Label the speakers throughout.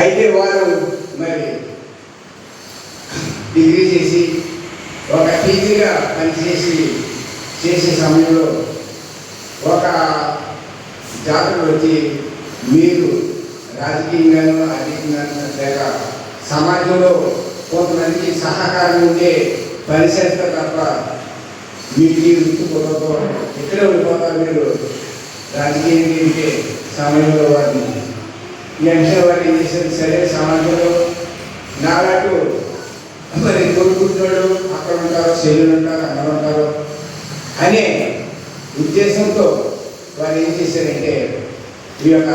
Speaker 1: అయితే వారు మరి డిగ్రీ చేసి ఒక టీచర్గా పనిచేసి చేసే సమయంలో ఒక జాతర వచ్చి మీరు రాజకీయంగాను ఆర్థికంగాను లేక సమాజంలో కొంతమందికి సహకారం ఉండే పని తప్ప మీకు ఈ వృత్తి కుదరదు ఇక్కడే ఉండిపోతారు మీరు. రాజకీయం సమయంలో వారిని వెంటనే వారు ఏం చేశారు సరే సమాజంలో నాలాంటి మరి కోరుకుంటున్నాడు అక్కడ ఉంటారు చెల్లెలు ఉంటారు అక్కడ ఉంటారు అనే ఉద్దేశంతో వారు ఏం చేశారంటే ఈ యొక్క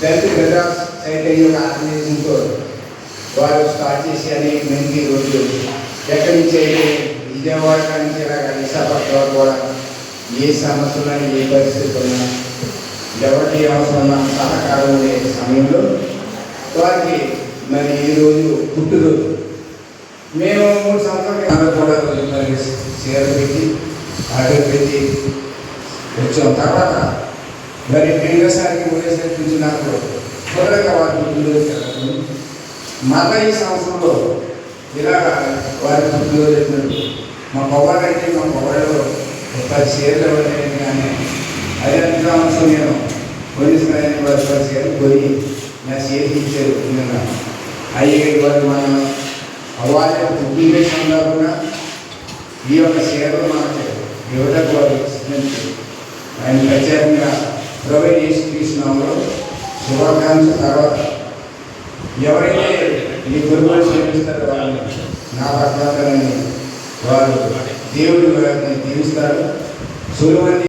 Speaker 1: దళిత బ్రదర్స్ సైట్ ఈ యొక్క ఆర్గనైజేషన్తో వారు స్టార్ట్ చేసి అనేక మంది రోజులు ఎక్కడి నుంచి అయితే విజయవాడ నుంచి ఇలాగ విశాఖపట్నం కూడా ఏ సమస్యలు ఏ పరిస్థితులు ఉన్నా ఎవరికి అవసరం సహకారం అనే సమయంలో వారికి మరి ఈరోజు రోజు మేము మూడు సంవత్సరాలు కూడా మరి చీర పెట్టి ఆటలు పెట్టి వచ్చాం. తర్వాత మరి రెండోసారికి మూడోసారి పిలిచినప్పుడు త్వరగా వారి పుట్టినరోజు జరుగుతుంది మళ్ళా ఈ సంవత్సరంలో ఇలా వారి పుట్టినరోజు చెప్పినట్టు మా పొగడు మా పొగడలో ఒక పది చీరలు ఇవ్వలేదు కానీ అదే సంవత్సరం నేను పోలీస్ గారిని వారి పది చీరలు పోయి నా చేతి ఇచ్చారు నిన్న. వారు మనం వారి యొక్క పుట్టిన సందర్భంగా ఈ యొక్క సేవలు మనకు యువతకు వారు ఇస్తున్నందుకు ఆయన ప్రత్యేకంగా ప్రొవైడ్ చేసి తీసుకున్నాము శుభాకాంక్ష తర్వాత ఎవరైతే ఈ గురువులు సేవిస్తారో వాళ్ళని నా పట్ల వారు దేవుడి దీవిస్తారు. సులువని